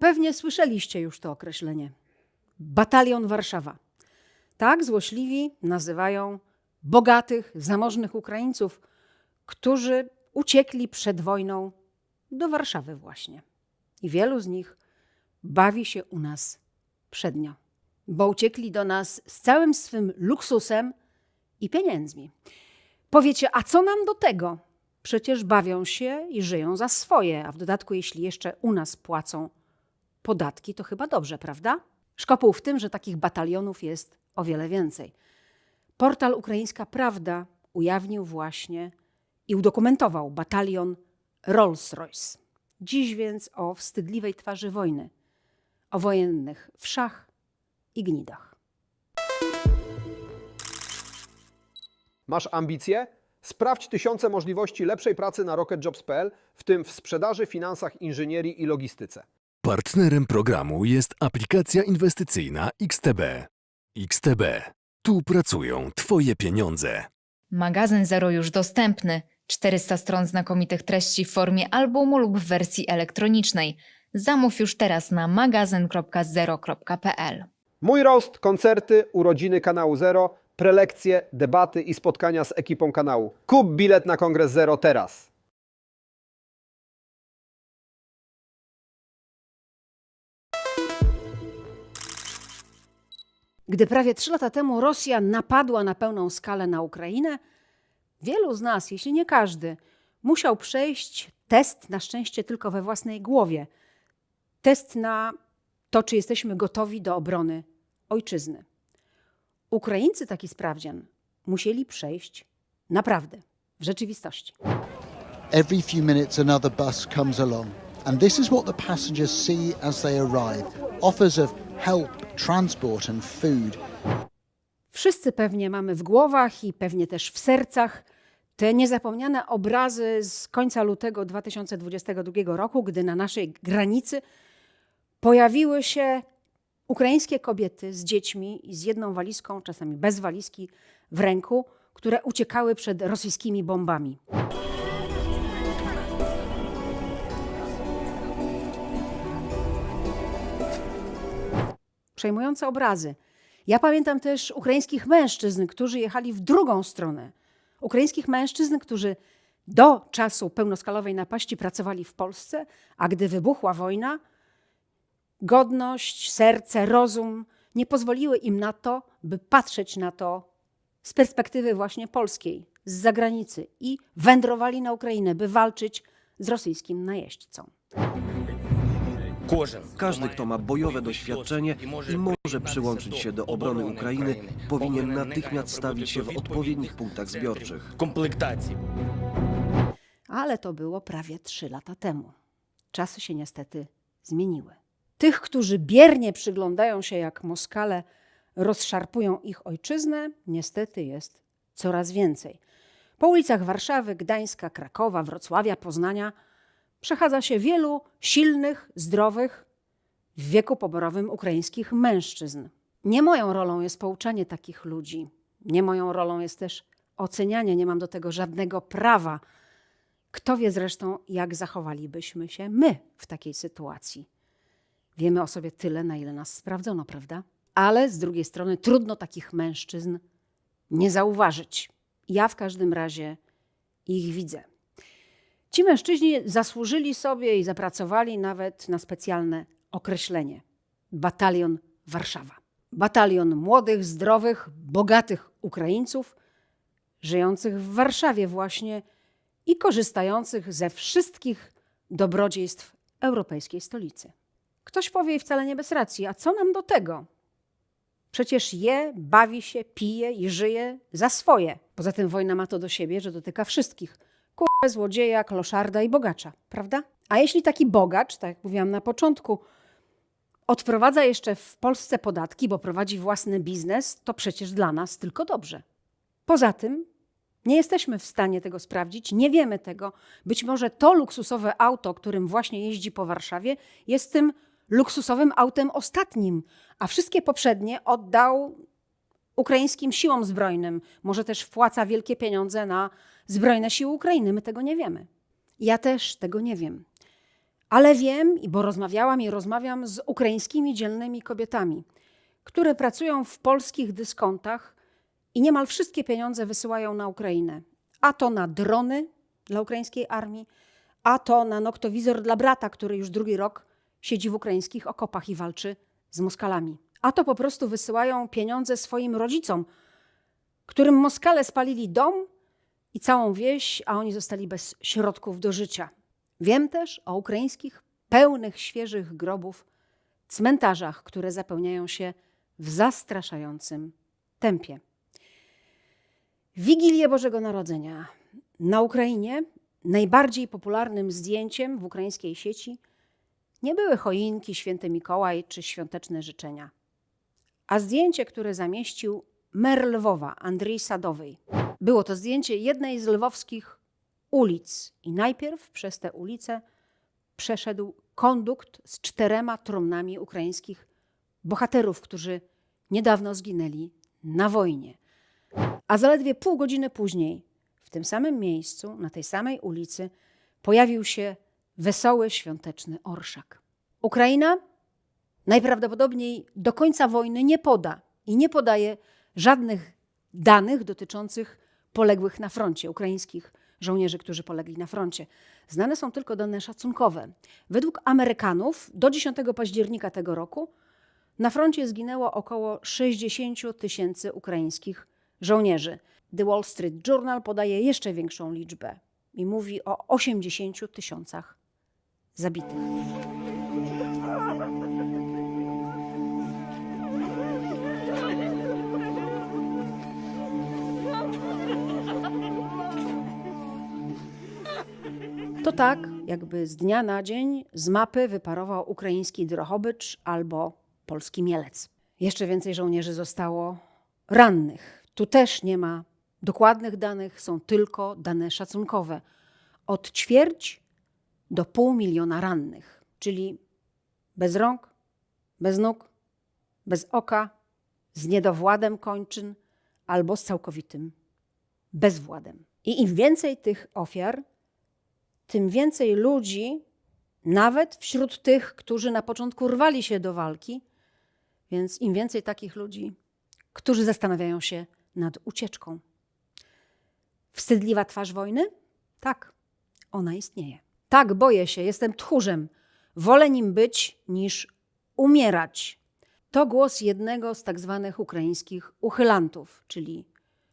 Pewnie słyszeliście już to określenie. Batalion Warszawa. Tak złośliwi nazywają bogatych, zamożnych Ukraińców, którzy uciekli przed wojną do Warszawy właśnie. I wielu z nich bawi się u nas przednio, bo uciekli do nas z całym swym luksusem i pieniędzmi. Powiecie, a co nam do tego? Przecież bawią się i żyją za swoje, a w dodatku, jeśli jeszcze u nas płacą podatki, to chyba dobrze, prawda? Szkopuł w tym, że takich batalionów jest o wiele więcej. Portal Ukraińska Prawda ujawnił właśnie i udokumentował batalion Rolls-Royce. Dziś więc o wstydliwej twarzy wojny, o wojennych wszach i gnidach. Masz ambicje? Sprawdź tysiące możliwości lepszej pracy na rocketjobs.pl, w tym w sprzedaży, finansach, inżynierii i logistyce. Partnerem programu jest aplikacja inwestycyjna XTB. XTB. Tu pracują Twoje pieniądze. Magazyn Zero już dostępny. 400 stron znakomitych treści w formie albumu lub w wersji elektronicznej. Zamów już teraz na magazyn.zero.pl. Mój roast, koncerty, urodziny kanału Zero, prelekcje, debaty i spotkania z ekipą kanału. Kup bilet na Kongres Zero teraz. Gdy prawie trzy lata temu Rosja napadła na pełną skalę na Ukrainę, wielu z nas, jeśli nie każdy, musiał przejść test, na szczęście tylko we własnej głowie. Test na to, czy jesteśmy gotowi do obrony ojczyzny. Ukraińcy taki sprawdzian musieli przejść naprawdę, w rzeczywistości. Every few minutes, another bus comes along, and this is what the passengers see as they arrive offers of help, transport, and food. Wszyscy pewnie mamy w głowach i pewnie też w sercach te niezapomniane obrazy z końca lutego 2022 roku, gdy na naszej granicy pojawiły się ukraińskie kobiety z dziećmi i z jedną walizką, czasami bez walizki w ręku, które uciekały przed rosyjskimi bombami. Przejmujące obrazy. Ja pamiętam też ukraińskich mężczyzn, którzy jechali w drugą stronę. Ukraińskich mężczyzn, którzy do czasu pełnoskalowej napaści pracowali w Polsce, a gdy wybuchła wojna, godność, serce, rozum nie pozwoliły im na to, by patrzeć na to z perspektywy właśnie polskiej, z zagranicy i wędrowali na Ukrainę, by walczyć z rosyjskim najeźdźcą. Każdy, kto ma bojowe doświadczenie i może przyłączyć się do obrony Ukrainy, powinien natychmiast stawić się w odpowiednich punktach zbiorczych. Ale to było prawie trzy lata temu. Czasy się niestety zmieniły. Tych, którzy biernie przyglądają się, jak Moskale rozszarpują ich ojczyznę, niestety jest coraz więcej. Po ulicach Warszawy, Gdańska, Krakowa, Wrocławia, Poznania – przechadza się wielu silnych, zdrowych, w wieku poborowym ukraińskich mężczyzn. Nie moją rolą jest pouczanie takich ludzi. Nie moją rolą jest też ocenianie, nie mam do tego żadnego prawa. Kto wie zresztą, jak zachowalibyśmy się my w takiej sytuacji. Wiemy o sobie tyle, na ile nas sprawdzono, prawda? Ale z drugiej strony trudno takich mężczyzn nie zauważyć. Ja w każdym razie ich widzę. Ci mężczyźni zasłużyli sobie i zapracowali nawet na specjalne określenie Batalion Warszawa. Batalion młodych, zdrowych, bogatych Ukraińców, żyjących w Warszawie właśnie i korzystających ze wszystkich dobrodziejstw europejskiej stolicy. Ktoś powie i wcale nie bez racji, a co nam do tego? Przecież je, bawi się, pije i żyje za swoje. Poza tym wojna ma to do siebie, że dotyka wszystkich. Kurę, złodzieja, kloszarda i bogacza, prawda? A jeśli taki bogacz, tak jak mówiłam na początku, odprowadza jeszcze w Polsce podatki, bo prowadzi własny biznes, to przecież dla nas tylko dobrze. Poza tym nie jesteśmy w stanie tego sprawdzić, nie wiemy tego. Być może to luksusowe auto, którym właśnie jeździ po Warszawie, jest tym luksusowym autem ostatnim, a wszystkie poprzednie oddał ukraińskim siłom zbrojnym. Może też wpłaca wielkie pieniądze na zbrojne siły Ukrainy. My tego nie wiemy. Ja też tego nie wiem. Ale wiem, bo rozmawiałam i rozmawiam z ukraińskimi dzielnymi kobietami, które pracują w polskich dyskontach i niemal wszystkie pieniądze wysyłają na Ukrainę. A to na drony dla ukraińskiej armii, a to na noktowizor dla brata, który już drugi rok siedzi w ukraińskich okopach i walczy z Moskalami. A to po prostu wysyłają pieniądze swoim rodzicom, którym Moskale spalili dom i całą wieś, a oni zostali bez środków do życia. Wiem też o ukraińskich, pełnych świeżych grobów, cmentarzach, które zapełniają się w zastraszającym tempie. Wigilię Bożego Narodzenia na Ukrainie najbardziej popularnym zdjęciem w ukraińskiej sieci nie były choinki, święty Mikołaj czy świąteczne życzenia, a zdjęcie, które zamieścił mer Lwowa, Andrzej Sadowej. Było to zdjęcie jednej z lwowskich ulic i najpierw przez tę ulicę przeszedł kondukt z czterema trumnami ukraińskich bohaterów, którzy niedawno zginęli na wojnie. A zaledwie pół godziny później, w tym samym miejscu, na tej samej ulicy, pojawił się wesoły świąteczny orszak. Ukraina najprawdopodobniej do końca wojny nie poda i nie podaje żadnych danych dotyczących poległych na froncie, ukraińskich żołnierzy, którzy polegli na froncie. Znane są tylko dane szacunkowe. Według Amerykanów do 10 października tego roku na froncie zginęło około 60 tysięcy ukraińskich żołnierzy. The Wall Street Journal podaje jeszcze większą liczbę i mówi o 80 tysiącach zabitych. To tak, jakby z dnia na dzień z mapy wyparował ukraiński Drohobycz albo polski Mielec. Jeszcze więcej żołnierzy zostało rannych. Tu też nie ma dokładnych danych, są tylko dane szacunkowe. Od ćwierć do pół miliona rannych, czyli bez rąk, bez nóg, bez oka, z niedowładem kończyn albo z całkowitym bezwładem. I im więcej tych ofiar, tym więcej ludzi, nawet wśród tych, którzy na początku rwali się do walki, więc im więcej takich ludzi, którzy zastanawiają się nad ucieczką. Wstydliwa twarz wojny? Tak, ona istnieje. Tak, boję się, jestem tchórzem. Wolę nim być niż umierać. To głos jednego z tak zwanych ukraińskich uchylantów, czyli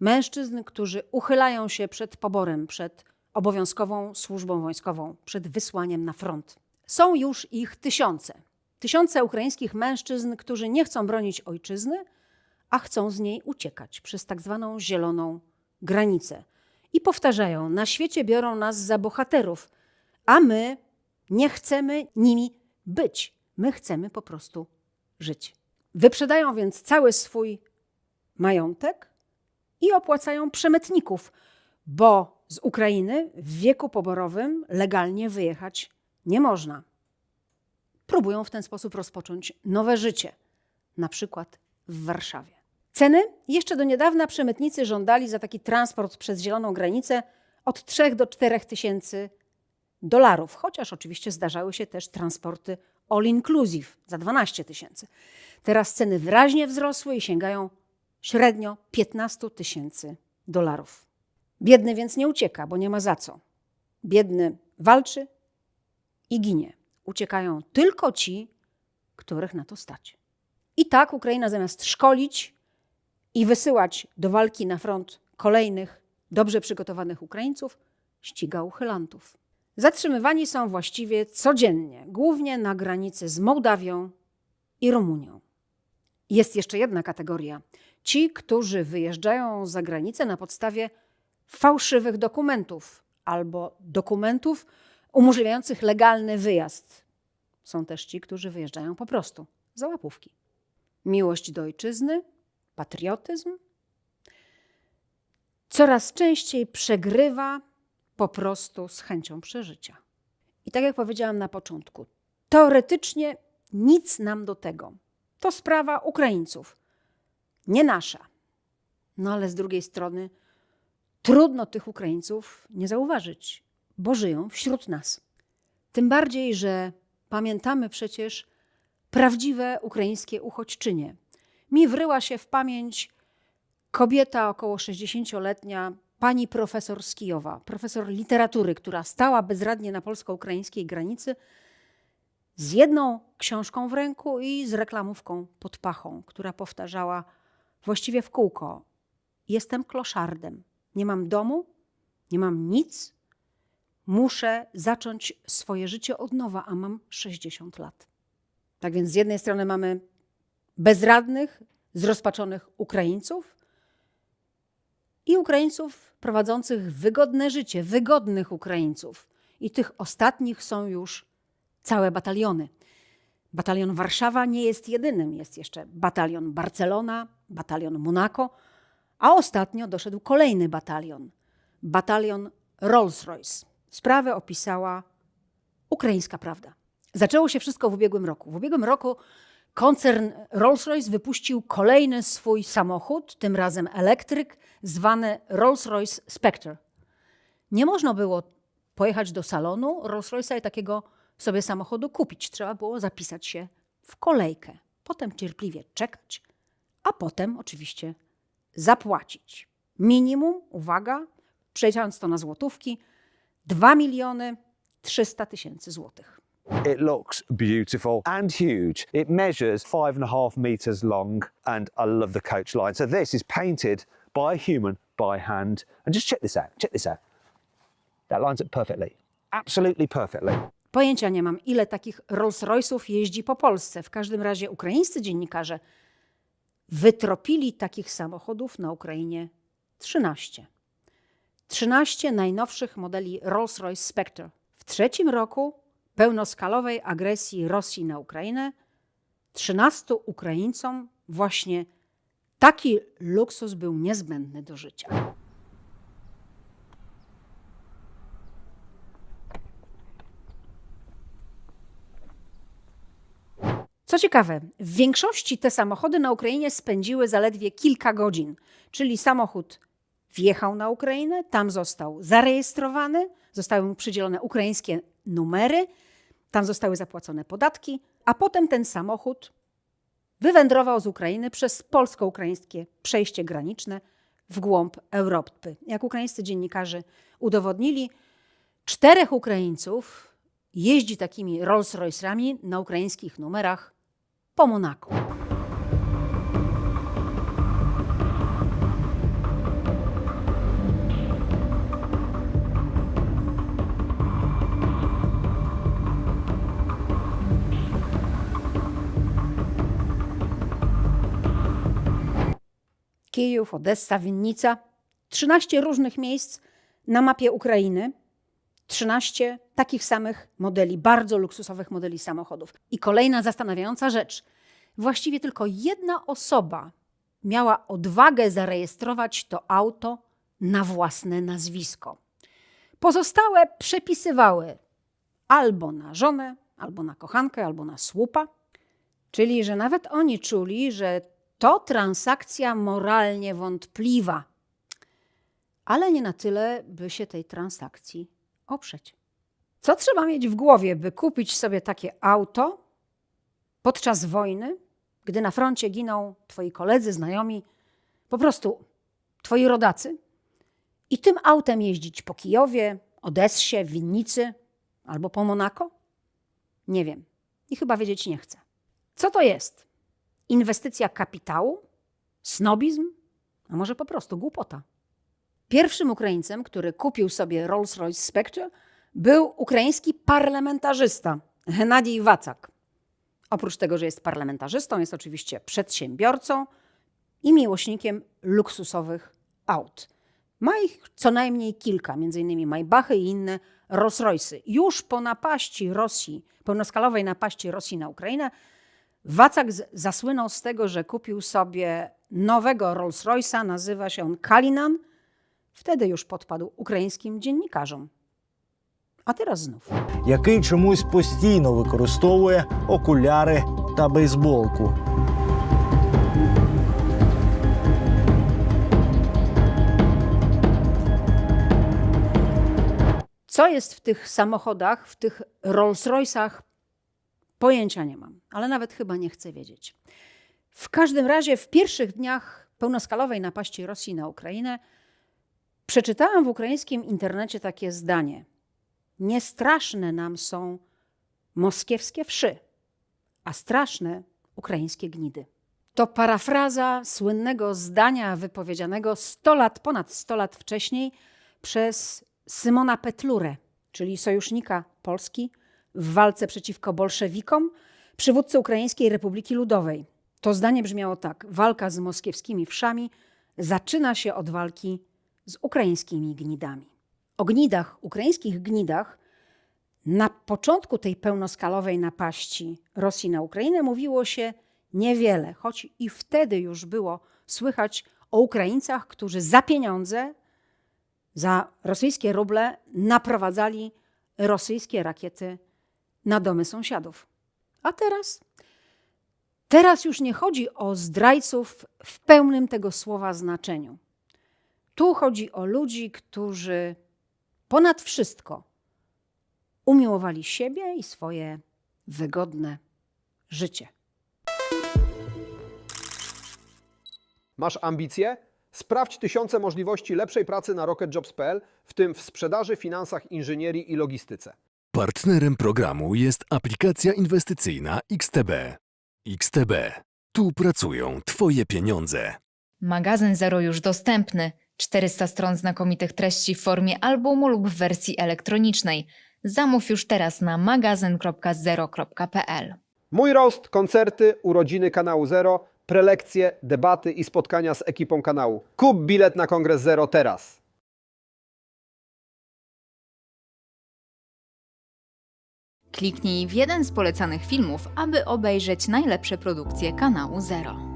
mężczyzn, którzy uchylają się przed poborem, przed obowiązkową służbą wojskową, przed wysłaniem na front. Są już ich tysiące. Tysiące ukraińskich mężczyzn, którzy nie chcą bronić ojczyzny, a chcą z niej uciekać przez tak zwaną zieloną granicę. I powtarzają: Na świecie biorą nas za bohaterów, a my nie chcemy nimi być. My chcemy po prostu żyć. Wyprzedają więc cały swój majątek i opłacają przemytników, bo z Ukrainy w wieku poborowym legalnie wyjechać nie można. Próbują w ten sposób rozpocząć nowe życie, na przykład w Warszawie. Ceny? Jeszcze do niedawna przemytnicy żądali za taki transport przez zieloną granicę od 3 do 4 tysięcy dolarów, chociaż oczywiście zdarzały się też transporty all inclusive za 12 tysięcy. Teraz ceny wyraźnie wzrosły i sięgają średnio 15 tysięcy dolarów. Biedny więc nie ucieka, bo nie ma za co. Biedny walczy i ginie. Uciekają tylko ci, których na to stać. I tak Ukraina zamiast szkolić i wysyłać do walki na front kolejnych dobrze przygotowanych Ukraińców, ściga uchylantów. Zatrzymywani są właściwie codziennie, głównie na granicy z Mołdawią i Rumunią. Jest jeszcze jedna kategoria. Ci, którzy wyjeżdżają za granicę na podstawie fałszywych dokumentów albo dokumentów umożliwiających legalny wyjazd. Są też ci, którzy wyjeżdżają po prostu za łapówki. Miłość do ojczyzny, patriotyzm coraz częściej przegrywa po prostu z chęcią przeżycia. I tak jak powiedziałam na początku, teoretycznie nic nam do tego. To sprawa Ukraińców, nie nasza. No ale z drugiej strony trudno tych Ukraińców nie zauważyć, bo żyją wśród nas. Tym bardziej, że pamiętamy przecież prawdziwe ukraińskie uchodźczynie. Mi wryła się w pamięć kobieta około 60-letnia, pani profesor z Kijowa, profesor literatury, która stała bezradnie na polsko-ukraińskiej granicy z jedną książką w ręku i z reklamówką pod pachą, która powtarzała właściwie w kółko: Jestem kloszardem, nie mam domu, nie mam nic, muszę zacząć swoje życie od nowa, a mam 60 lat. Tak więc z jednej strony mamy bezradnych, zrozpaczonych Ukraińców i Ukraińców prowadzących wygodne życie, wygodnych Ukraińców. I tych ostatnich są już całe bataliony. Batalion Warszawa nie jest jedynym, jest jeszcze batalion Barcelona, batalion Monaco, a ostatnio doszedł kolejny batalion batalion Rolls-Royce. Sprawę opisała ukraińska prawda. Zaczęło się wszystko w ubiegłym roku. W ubiegłym roku koncern Rolls-Royce wypuścił kolejny swój samochód, tym razem elektryk, zwany Rolls-Royce Spectre. Nie można było pojechać do salonu Rolls-Royce'a i takiego sobie samochodu kupić. Trzeba było zapisać się w kolejkę. Potem cierpliwie czekać, a potem oczywiście zapłacić. Minimum, uwaga, przejrzając to na złotówki, 2 miliony 300 tysięcy złotych. It looks beautiful and huge. It measures five and a half meters long, and I love the coach line. So this is painted by a human by hand. And just check this out. Check this out. That lines up perfectly. Absolutely perfectly. Pojęcia nie mam, ile takich Rolls-Royce'ów jeździ po Polsce. W każdym razie ukraińscy dziennikarze wytropili takich samochodów na Ukrainie 13. 13 najnowszych modeli Rolls-Royce Spectre. W trzecim roku pełnoskalowej agresji Rosji na Ukrainę 13 Ukraińcom właśnie taki luksus był niezbędny do życia. Ciekawe, w większości te samochody na Ukrainie spędziły zaledwie kilka godzin, czyli samochód wjechał na Ukrainę, tam został zarejestrowany, zostały mu przydzielone ukraińskie numery, tam zostały zapłacone podatki, a potem ten samochód wywędrował z Ukrainy przez polsko-ukraińskie przejście graniczne w głąb Europy. Jak ukraińscy dziennikarze udowodnili, czterech Ukraińców jeździ takimi Rolls-Royce'ami na ukraińskich numerach po Monaku. Kijów, Odessa, Winnica 13 różnych miejsc na mapie Ukrainy. 13 takich samych modeli, bardzo luksusowych modeli samochodów. I kolejna zastanawiająca rzecz. Właściwie tylko jedna osoba miała odwagę zarejestrować to auto na własne nazwisko. Pozostałe przepisywały albo na żonę, albo na kochankę, albo na słupa. Czyli, że nawet oni czuli, że to transakcja moralnie wątpliwa, ale nie na tyle, by się tej transakcji oprzeć. Co trzeba mieć w głowie, by kupić sobie takie auto podczas wojny, gdy na froncie giną twoi koledzy, znajomi, po prostu twoi rodacy, i tym autem jeździć po Kijowie, Odessie, Winnicy albo po Monako? Nie wiem i chyba wiedzieć nie chcę. Co to jest? Inwestycja kapitału? Snobizm? A może po prostu głupota? Pierwszym Ukraińcem, który kupił sobie Rolls-Royce Spectre, był ukraiński parlamentarzysta Henadij Wacak. Oprócz tego, że jest parlamentarzystą, jest oczywiście przedsiębiorcą i miłośnikiem luksusowych aut. Ma ich co najmniej kilka, m.in. Maybachy i inne Rolls-Royce'y. Już po napaści Rosji, pełnoskalowej napaści Rosji na Ukrainę, Wacak zasłynął z tego, że kupił sobie nowego Rolls-Royce'a, nazywa się on Kalinan. Wtedy już podpadł ukraińskim dziennikarzom. A teraz znów. який чомусь постійно використовує окуляри та бейсболку. Co jest w tych samochodach, w tych Rolls-Royce'ach, pojęcia nie mam, ale nawet chyba nie chcę wiedzieć. W każdym razie w pierwszych dniach pełnoskalowej napaści Rosji na Ukrainę przeczytałam w ukraińskim internecie takie zdanie: Niestraszne nam są moskiewskie wszy, a straszne ukraińskie gnidy. To parafraza słynnego zdania wypowiedzianego 100 lat, ponad 100 lat wcześniej przez Symona Petlurę, czyli sojusznika Polski w walce przeciwko bolszewikom, przywódcy Ukraińskiej Republiki Ludowej. To zdanie brzmiało tak: walka z moskiewskimi wszami zaczyna się od walki z ukraińskimi gnidami. O gnidach, ukraińskich gnidach, na początku tej pełnoskalowej napaści Rosji na Ukrainę mówiło się niewiele, choć i wtedy już było słychać o Ukraińcach, którzy za pieniądze, za rosyjskie ruble naprowadzali rosyjskie rakiety na domy sąsiadów. A teraz? Teraz już nie chodzi o zdrajców w pełnym tego słowa znaczeniu. Tu chodzi o ludzi, którzy ponad wszystko umiłowali siebie i swoje wygodne życie. Masz ambicje? Sprawdź tysiące możliwości lepszej pracy na rocketjobs.pl, w tym w sprzedaży, finansach, inżynierii i logistyce. Partnerem programu jest aplikacja inwestycyjna XTB. XTB. Tu pracują Twoje pieniądze. Magazyn Zero już dostępny. 400 stron znakomitych treści w formie albumu lub w wersji elektronicznej. Zamów już teraz na magazyn.zero.pl. Mój roast, koncerty, urodziny kanału Zero, prelekcje, debaty i spotkania z ekipą kanału. Kup bilet na Kongres Zero teraz. Kliknij w jeden z polecanych filmów, aby obejrzeć najlepsze produkcje kanału Zero.